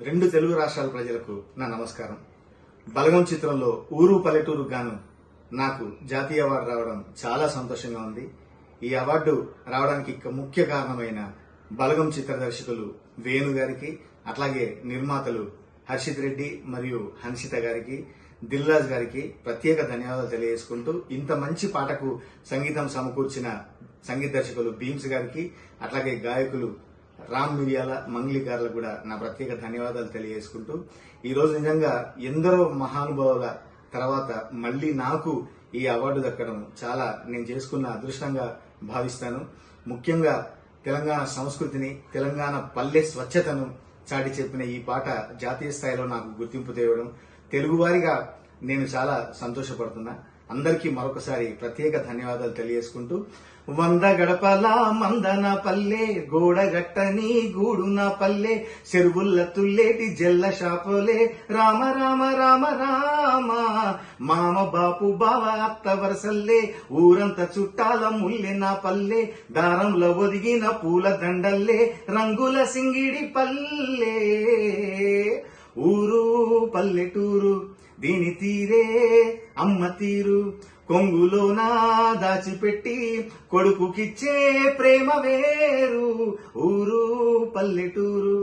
రెండు తెలుగు రాష్ట్రాల ప్రజలకు నా నమస్కారం. బలగం చిత్రంలో ఊరు పల్లెటూరు గాను నాకు జాతీయ అవార్డు రావడం చాలా సంతోషంగా ఉంది. ఈ అవార్డు రావడానికి ముఖ్య కారణమైన బలగం చిత్ర దర్శకులు వేణు గారికి అట్లాగే నిర్మాతలు హర్షిత్ రెడ్డి మరియు హన్షిత గారికి దిల్రాజ్ గారికి ప్రత్యేక ధన్యవాదాలు తెలియజేసుకుంటూ ఇంత మంచి పాటకు సంగీతం సమకూర్చిన సంగీత దర్శకులు భీమ్స్ గారికి అట్లాగే గాయకులు రామ్ మిరియాల మంగ్లీకారులకు కూడా నా ప్రత్యేక ధన్యవాదాలు తెలియజేసుకుంటూ ఈరోజు నిజంగా ఎందరో మహానుభావుల తర్వాత మళ్ళీ నాకు ఈ అవార్డు దక్కడం చాలా నేను చేసుకున్న అదృష్టంగా భావిస్తాను. ముఖ్యంగా తెలంగాణ సంస్కృతిని తెలంగాణ పల్లె స్వచ్ఛతను చాటి చెప్పిన ఈ పాట జాతీయ స్థాయిలో నాకు గుర్తింపు తేవడం తెలుగువారిగా నేను చాలా సంతోషపడుతున్నా. అందరికీ మరొకసారి ప్రత్యేక ధన్యవాదాలు తెలియజేసుకుంటూ వంద గడపల మందన పల్లె గోడగట్టని గూడున పల్లె చెరువుల్ల తుల్లేటి జల్ల షాపోలే రామ రామ రామ రామ మామ బాపు బావ అత్త వరసల్లే ఊరంత చుట్టాల ముల్లె నా పల్లె దారంలో ఒదిగిన పూల దండల్లే రంగుల సింగిడి పల్లె ఊరు పల్లెటూరు. దీని తీరే అమ్మ తీరు. కొంగులోన దాచిపెట్టి కొడుకుకిచ్చే ప్రేమ వేరు. ఊరు పల్లెటూరు.